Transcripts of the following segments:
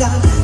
จับ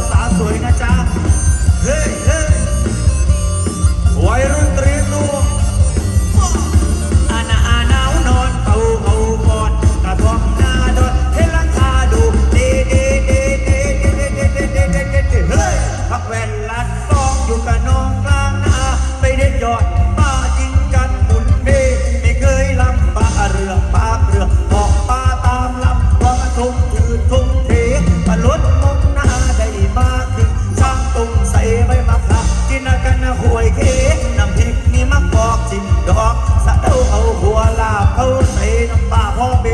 าวสาวสวยนะจ๊ะ จิ้มดอกสะเดาเอาหัวลาเอาใส่น้ำปลาพ่อเบ